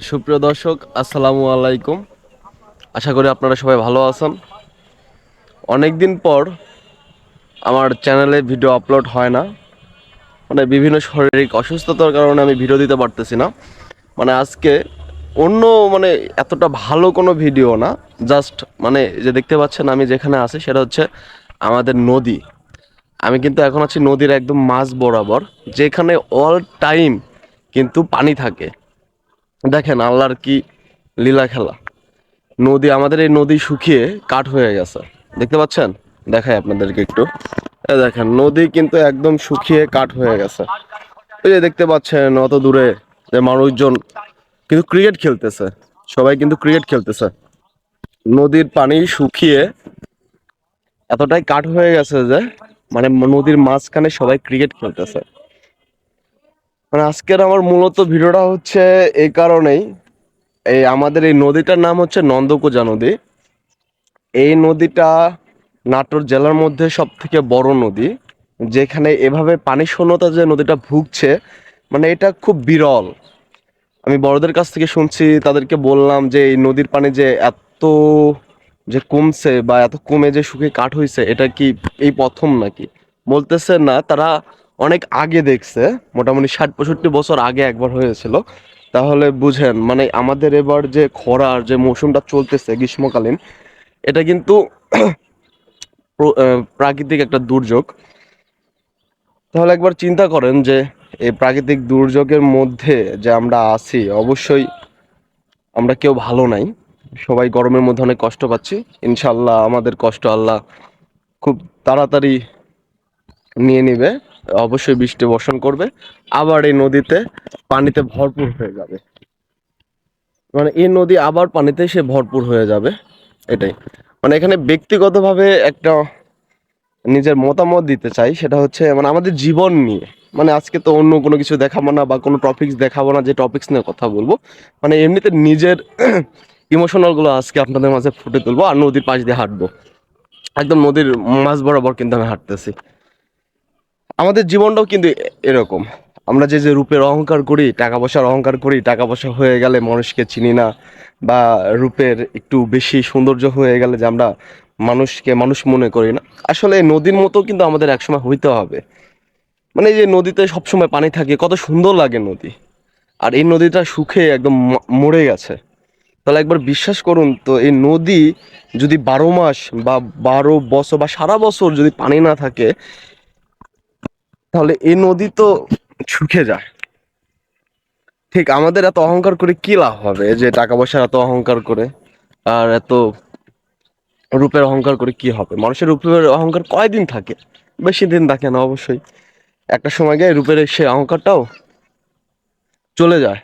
সুপ্রিয় দর্শক, আসসালামু আলাইকুম। আশা করি আপনারা সবাই ভালো আছেন। অনেক দিন পর আমার চ্যানেলে ভিডিও আপলোড হয় না। মানে বিভিন্ন শারীরিক অসুস্থতার কারণে আমি ভিডিও দিতে পারতেছি না। মানে আজকে অন্য মানে এতটা ভালো কোনো ভিডিও না। জাস্ট মানে যে দেখতে পাচ্ছেন আমি যেখানে আছি সেটা হচ্ছে আমাদের নদী। আমি কিন্তু এখন আছি নদীর একদম মাঝ বরাবর, যেখানে অল টাইম কিন্তু পানি থাকে। দেখেন আল্লাহর কি লীলা খেলা। নদী, আমাদের এই নদী শুকিয়ে কাঠ হয়ে গেছে। দেখতে পাচ্ছেন? দেখাই আপনাদেরকে একটু। দেখেন, নদী কিন্তু একদম শুকিয়ে কাঠ হয়ে গেছে। এই যে দেখতে পাচ্ছেন, অত দূরে যে মানুষজন কিন্তু ক্রিকেট খেলতেছে। সবাই কিন্তু ক্রিকেট খেলতেছে। নদীর পানি শুকিয়ে এতটাই কাঠ হয়ে গেছে যে মানে নদীর মাঝখানে সবাই ক্রিকেট খেলতেছে। মানে আজকের আমার মূলত ভিডিওটা হচ্ছে এই কারণেই। এই আমাদের এই নদীটার নাম হচ্ছে নন্দকুজা নদী। এই নদীটা নাটোর জেলার মধ্যে সব থেকে বড় নদী, যেখানে এভাবে পানি শূন্যতা যে নদীটা ভুগছে মানে এটা খুব বিরল। আমি বড়দের কাছ থেকে শুনছি, তাদেরকে বললাম যে এই নদীর পানি যে এত যে কমছে বা এত কমে যে সুখে কাঠ হয়েছে এটা কি এই প্রথম নাকি? বলতেছে না, তারা অনেক আগে দেখছে, মোটামুটি ষাট পঁয়ষট্টি বছর আগে একবার হয়েছিল। তাহলে বুঝেন মানে আমাদের এবার যে খরার যে মৌসুমটা চলতেছে গ্রীষ্মকালীন, এটা কিন্তু প্রাকৃতিক একটা দুর্যোগ। তাহলে একবার চিন্তা করেন যে, এই প্রাকৃতিক দুর্যোগের মধ্যে যে আমরা আছি, অবশ্যই আমরা কেউ ভালো নাই। সবাই গরমের মধ্যে অনেক কষ্ট পাচ্ছি। ইনশাল্লাহ আমাদের কষ্ট আল্লাহ খুব তাড়াতাড়ি নিয়ে নিবে। অবশ্যই বৃষ্টি বর্ষণ করবে। আবার এই নদীতে পানিতে ভরপুর হয়ে যাবে। মানে এই নদী আবার পানিতে সে ভরপুর হয়ে যাবে। এটাই। মানে এখানে ব্যক্তিগতভাবে একটা নিজের মতামত দিতে চাই, সেটা হচ্ছে মানে আমাদের জীবন নিয়ে। মানে আজকে তো অন্য কোনো কিছু দেখাবো না বা কোনো টপিকস দেখাবো না, যে টপিকস নিয়ে কথা বলব। মানে এমনিতে নিজের ইমোশনালগুলো আজকে আপনাদের মাঝে ফুটে তুলবো, আর নদীর পাশ দিয়ে হাঁটবো। একদম নদীর মাঝ বরাবর কিন্তু আমি হাঁটতেছি। আমাদের জীবনটাও কিন্তু এরকম। আমরা যে যে রূপের অহংকার করি, টাকা পয়সার অহংকার করি, টাকা পয়সা হয়ে গেলে মানুষকে চিনি না বা রূপের একটু বেশি সৌন্দর্য হয়ে গেলে যে আমরা মানুষকে, মানুষ মনে করি না। আসলে নদীর মতো কিন্তু আমাদের একসময় হইতে হবে। মানে এই যে নদীতে সবসময় পানি থাকে, কত সুন্দর লাগে নদী। আর এই নদীটা সুখে একদম মরে গেছে। তাহলে একবার বিশ্বাস করুন তো, এই নদী যদি বারো মাস বা বারো বছর বা সারা বছর যদি পানি না থাকে তাহলে এই নদী তো শুকিয়ে যায়। ঠিক, আমাদের এত অহংকার করে কি লাভ হবে? যে টাকা পয়সার এত অহংকার করে, আর এত রূপের অহংকার করে কি হবে? মানুষের রূপের অহংকার কয়দিন থাকে? বেশি দিন থাকে না অবশ্যই। একটা সময় গিয়ে রূপের সেই অহংকারটাও চলে যায়।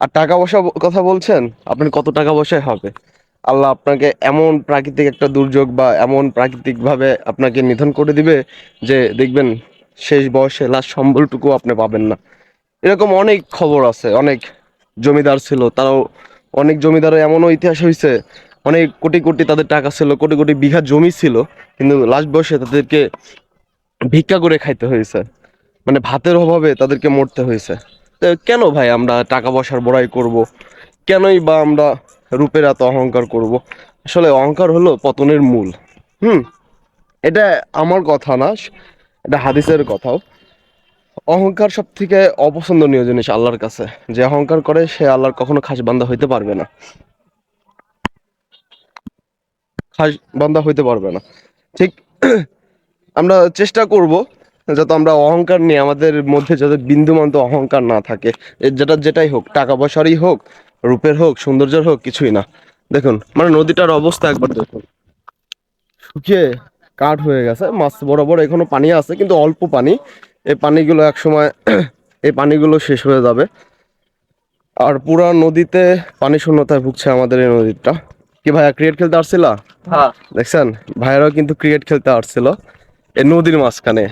আর টাকা পয়সা কথা বলছেন আপনি কত টাকা পয়সায় হবে? আল্লাহ আপনাকে এমন প্রাকৃতিক একটা দুর্যোগ বা এমন প্রাকৃতিকভাবে আপনাকে নিধন করে দিবে যে দেখবেন শেষ বয়সে লাস্ট সম্বলটুকু আপনি পাবেন না। এরকম অনেক খবর আছে, অনেক জমিদার ছিল, তারাও অনেক জমিদারের এমনও ইতিহাস হয়েছে অনেক কোটি কোটি তাদের টাকা ছিল, কোটি কোটি বিঘা জমি ছিল, কিন্তু লাস্ট বয়সে তাদেরকে ভিক্ষা করে খাইতে হয়েছে মানে ভাতের অভাবে তাদেরকে মরতে হয়েছে তো কেন ভাই আমরা টাকা পয়সার বড়াই করব? কেনই বা আমরা রূপের এত অহংকার করব? আসলে অহংকার হলো পতনের মূল। হুম, এটা আমার কথা না এটা হাদিসের কথাও। অহংকার সব থেকে অপছন্দনীয় জিনিস আল্লাহর কাছে। যে অহংকার করে, সে আল্লাহর কখনো খাস বান্দা হইতে পারবে না। খাস বান্দা হইতে পারবে না। ঠিক, আমরা চেষ্টা করব যাতে আমরা অহংকার নিয়ে আমাদের মধ্যে যাতে বিন্দুমান্ত অহংকার না থাকে। যেটা, যেটাই হোক, টাকা পয়সারই হোক, রূপের হোক, সৌন্দর্যের হোক, কিছুই না। দেখুন মানে নদীটার অবস্থা একবার দেখুন। শুকিয়ে কাঠ হয়ে গেছে মাছ বরাবর এখনও পানি আছে কিন্তু অল্প পানি। এই পানিগুলো এক সময় এই পানিগুলো শেষ হয়ে যাবে। আর পুরা নদীতে পানি শূন্যতায় ভুগছে আমাদের এই নদীটা। কি ভাইয়া ক্রিকেট খেলতে আসছিলা? হ্যাঁ। দেখছেন? ভাইয়ারাও কিন্তু ক্রিকেট খেলতে আসছিল এই নদীর মাঝখানে।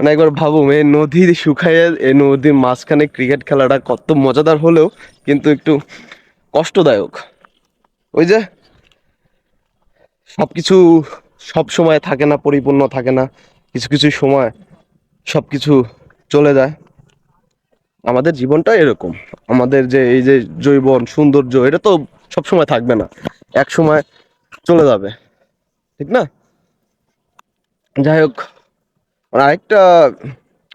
মানে একবার ভাবুন এই নদী শুকাইয়ে এই নদীর মাঝখানে ক্রিকেট খেলাটা কত মজাদার হলেও কিন্তু একটু কষ্টদায়ক। ওই যে সবকিছু সব সময় থাকে না, পরিপূর্ণ থাকে না, কিছু কিছু সময় সবকিছু চলে যায়। আমাদের জীবনটা এরকম। আমাদের যে এই যে জৈবন সৌন্দর্য, এটা তো সব সময় থাকবে না। এক সময় চলে যাবে। ঠিক না? যাই হোক আরেকটা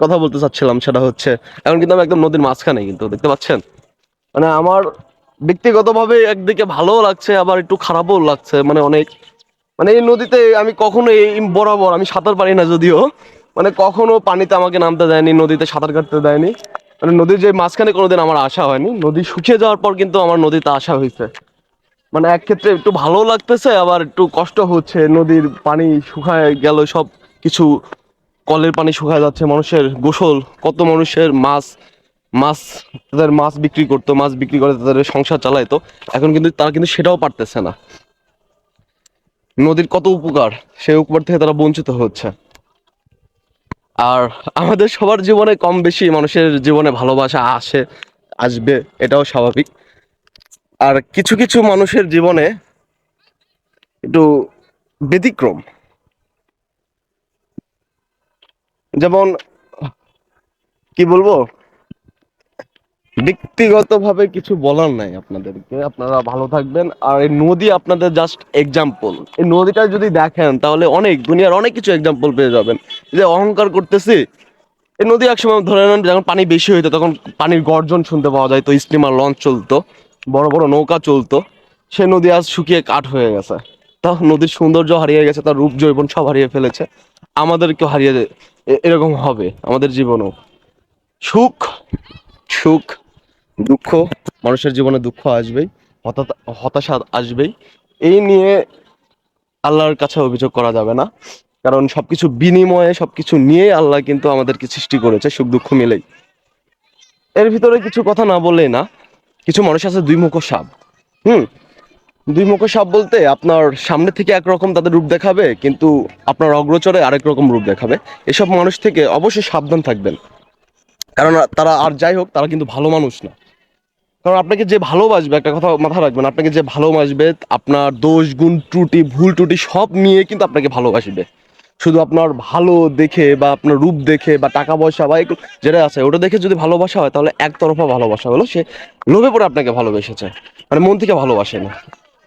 কথা বলতে চাচ্ছিলাম সেটা হচ্ছে, এখন কিন্তু আমি একদম নদীর মাঝখানে কিন্তু, দেখতে পাচ্ছেন? মানে আমার ব্যক্তিগতভাবে একদিকে ভালোও লাগছে, আবার একটু খারাপও লাগছে মানে অনেক মানে এই নদীতে আমি কখনো এই বরাবর, আমি সাঁতার পারি না যদিও মানে কখনো পানিতে আমাকে নামতে দেয়নি, নদীতে সাঁতার কাটতে দেয়নি। মানে নদীর যে মাঝখানে কোনোদিন আমার আসা হয়নি, নদী শুকিয়ে যাওয়ার পর কিন্তু আমার নদীতে আসা হয়েছে মানে এক ক্ষেত্রে একটু ভালো লাগতেছে, আবার একটু কষ্ট হচ্ছে, নদীর পানি শুকায় গেল, সব কিছু কলের পানি শুকায় যাচ্ছে, মানুষের গোসল, কত মানুষের মাছ মাছ তাদের মাছ বিক্রি করতো, মাছ বিক্রি করে তাদের সংসার চালাইতো, এখন কিন্তু তারা কিন্তু সেটাও পারতেছে না। নদীর কত উপকার সেই উপকার থেকে তারা বঞ্চিত হচ্ছে। আর আমাদের সবার জীবনে কম বেশি মানুষের জীবনে ভালোবাসা আসে, আসবে, এটাও স্বাভাবিক। আর কিছু কিছু মানুষের জীবনে একটু ব্যতিক্রম। যেমন, কি বলব? ব্যক্তিগতভাবে কিছু বলার নাই আপনাদেরকে। আপনারা ভালো থাকবেন। আর এই নদী আপনাদের জাস্ট এক্সাম্পল এই নদীটা যদি দেখেন, তাহলে অনেক দুনিয়ার অনেক কিছু এক্সাম্পল পেয়ে যাবেন। যে অহংকার করতেছি, এই নদী একসময় ধরে নেন যখন পানি বেশি হইতো, তখন পানির গর্জন শুনতে পাওয়া যায় তো স্টিমার লঞ্চ চলতো, বড় বড় নৌকা চলতো। সে নদী আজ শুকিয়ে কাঠ হয়ে গেছে। তা নদীর সৌন্দর্য হারিয়ে গেছে, তার রূপ জৈবন সব হারিয়ে ফেলেছে। আমাদেরকেও হারিয়ে এরকম হবে আমাদের জীবনও। সুখ সুখ। দুঃখ, মানুষের জীবনে দুঃখ আসবেই হতাশা আসবেই। এই নিয়ে আল্লাহর কাছে অভিযোগ করা যাবে না। কারণ সবকিছু বিনিময়ে, সবকিছু নিয়েই আল্লাহ কিন্তু আমাদেরকে সৃষ্টি করেছে, সুখ দুঃখ মিলেই। এর ভিতরে কিছু কথা না বললেই না, কিছু মানুষ আছে দুই মুখ সাপ। হুম, দুই মুখ সাপ বলতে আপনার সামনে থেকে একরকম তাদের রূপ দেখাবে, কিন্তু আপনার অগ্রচরে আরেক রকম রূপ দেখাবে। এসব মানুষ থেকে অবশ্যই সাবধান থাকবেন। কারণ তারা আর যাই হোক, তারা কিন্তু ভালো মানুষ না। কারণ আপনাকে যে ভালোবাসবে, একটা কথা মাথায় রাখবেন, আপনাকে যে ভালোবাসবে, আপনার দোষ, গুণ, ত্রুটি, ভুল ত্রুটি সব নিয়ে কিন্তু আপনাকে ভালোবাসবে। শুধু আপনার ভালো দেখে বা আপনার রূপ দেখে বা টাকা পয়সা বা এগুলো যেটা আছে, ওটা দেখে যদি ভালোবাসা হয়, তাহলে একতরফা ভালোবাসা হলো সে লোভে পড়ে আপনাকে ভালোবেসেছে। মানে মন থেকে ভালোবাসে না।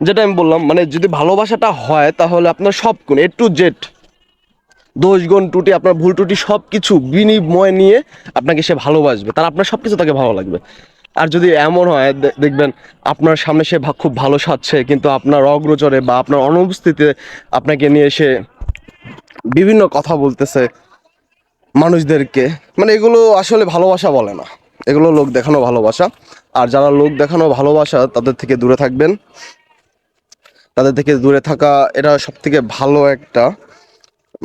যেটা আমি বললাম মানে যদি ভালোবাসাটা হয়, তাহলে আপনার সব গুণ এ টু জেড দোষ, গুণ, ত্রুটি, আপনার ভুল ত্রুটি সব কিছু বিনিময় নিয়ে আপনাকে সে ভালোবাসবে। তার আপনার সব কিছু তাকে ভালো লাগবে। আর যদি এমন হয় দেখবেন আপনার সামনে সে খুব ভালো সাজছে, কিন্তু আপনার অগ্রচরে বা আপনার অনুপস্থিতিতে আপনাকে নিয়ে এসে বিভিন্ন কথা বলতেছে মানুষদেরকে। মানে এগুলো আসলে ভালোবাসা বলে না। এগুলো লোক দেখানো ভালোবাসা। আর যারা লোক দেখানো ভালোবাসা, তাদের থেকে দূরে থাকবেন। তাদের থেকে দূরে থাকা, এটা সব থেকে ভালো একটা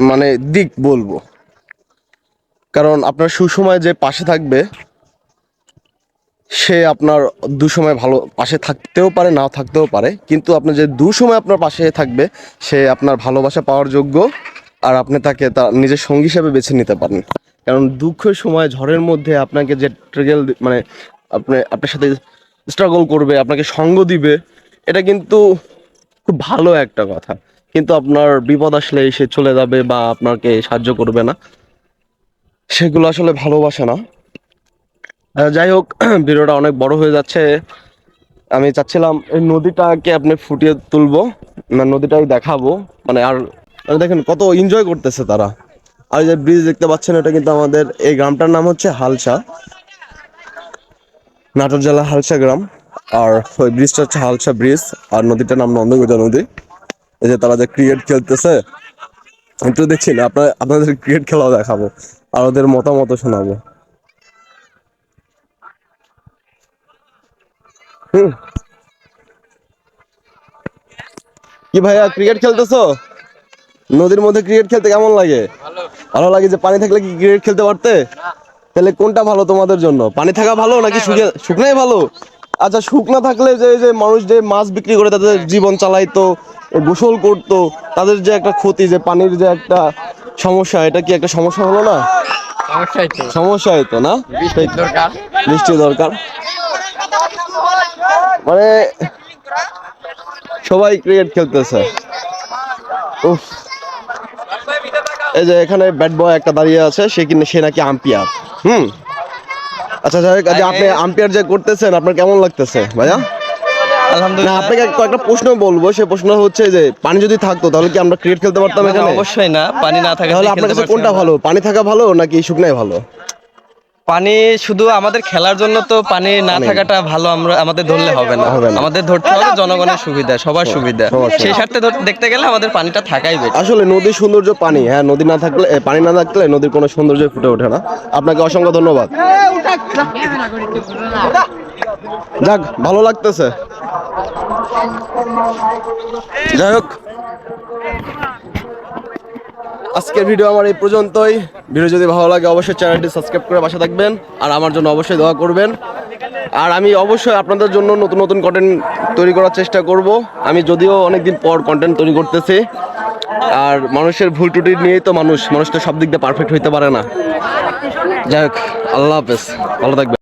মানে দিক বলব। কারণ আপনার সুসময় যে পাশে থাকবে সে আপনার দুসময় ভালো পাশে থাকতেও পারে, নাও থাকতেও পারে। কিন্তু আপনার যে দুসময় আপনার পাশে থাকবে, সে আপনার ভালোবাসা পাওয়ার যোগ্য আর আপনি তাকে তার নিজের সঙ্গী হিসাবে বেছে নিতে পারেন। কারণ দুঃখের সময় ঝড়ের মধ্যে আপনাকে যে ট্রেগেল মানে আপনি, আপনার সাথে স্ট্রাগল করবে, আপনাকে সঙ্গ দিবে, এটা কিন্তু খুব ভালো একটা কথা। কিন্তু আপনার বিপদ আসলে সে চলে যাবে বা আপনাকে সাহায্য করবে না। সেগুলো আসলে ভালোবাসা না। যাই হোক, ভিডিওটা অনেক বড় হয়ে যাচ্ছে। আমি চাচ্ছিলাম এই নদীটাকে আপনি ফুটিয়ে তুলবো মানে নদীটাই দেখাবো। মানে আর আর দেখেন কত এনজয় করতেছে তারা। আর যে ব্রিজ দেখতে পাচ্ছেন, এটা কিন্তু আমাদের এই গ্রামটার নাম হচ্ছে হালসা। নাটোর জেলা হালসা গ্রাম। আর ওই ব্রিজটা হচ্ছে হালসা ব্রিজ আর নদীটার নাম নন্দগোজা নদী। এই যে তারা যে ক্রিকেট খেলতেছে, একটু দেখছি না, আপনার, আপনাদের ক্রিকেট খেলাও দেখাবো, আর ওদের মতামত শোনাবো। কি ভাইয়া ক্রিকেট খেলতেছো? নদীর মধ্যে ক্রিকেট খেলতে কেমন লাগে? ভালো লাগে যে পানি থাকলে কি ক্রিকেট খেলতে পারতে? তাহলে কোনটা ভালো তোমাদের জন্য? পানি থাকা ভালো নাকি শুকনাই ভালো? আচ্ছা শুকনা থাকলে যে যে মানুষ যে মাছ বিক্রি করে তাদের জীবন চালাইতো গোসল করতো তাদের যে একটা ক্ষতি যে পানির যে একটা সমস্যা এটা কি একটা সমস্যা হলো না? সমস্যা হইতো না? বৃষ্টির দরকার। বৃষ্টি দরকার। মানে সবাই ক্রিকেট খেলতেছে। উফ। এই যে এখানে ব্যাট বয় একটা দাঁড়িয়ে আছে সে কিনা সে নাকি আম্পিয়ার হুম। আচ্ছা যাই হোক, আজ আপনি আম্পায়ার যে করতেছেন আপনার কেমন লাগতেছে ভাইয়া? আলহামদুলিল্লাহ। আপনাকে কয়েকটা প্রশ্ন বলব। সে প্রশ্ন হচ্ছে যে পানি যদি থাকতো তাহলে কি আমরা ক্রিকেট খেলতে পারতাম এখানে? অবশ্যই না। পানি না থাকা তাহলে আপনার কাছে কোনটা ভালো? পানি থাকা ভালো নাকি শুকনাই ভালো? পানি শুধু আমাদের খেলার জন্য তো পানি না থাকাটা ভালো আমরা আমাদের ধরলে হবে না। আমাদের ধরতে হবে জনগণের সুবিধা সবার সুবিধা। সেই স্বার্থে দেখতে গেলে আমাদের পানিটা থাকাই বেশি আসলে নদীর সৌন্দর্য পানি হ্যাঁ নদী না থাকলে পানি না থাকলে নদীর কোনো সৌন্দর্য ফুটে ওঠে না। আপনাকে অসংখ্য ধন্যবাদ। যাক ভালো লাগতেছে। যাই হোক। আজকের ভিডিও আমার এই পর্যন্তই। ভিডিও যদি ভালো লাগে, অবশ্যই চ্যানেলটি সাবস্ক্রাইব করে বাসা থাকবেন। আর আমার জন্য অবশ্যই দোয়া করবেন। আর আমি অবশ্যই আপনাদের জন্য নতুন নতুন কন্টেন্ট তৈরি করার চেষ্টা করব। আমি যদিও অনেকদিন পর কন্টেন্ট তৈরি করতেছি। আর মানুষের ভুল ত্রুটি নিয়েই তো মানুষ মানুষ তো সব দিক দিয়ে পারফেক্ট হইতে পারে না। যাই হোক, আল্লাহ হাফেজ। ভালো থাকবেন।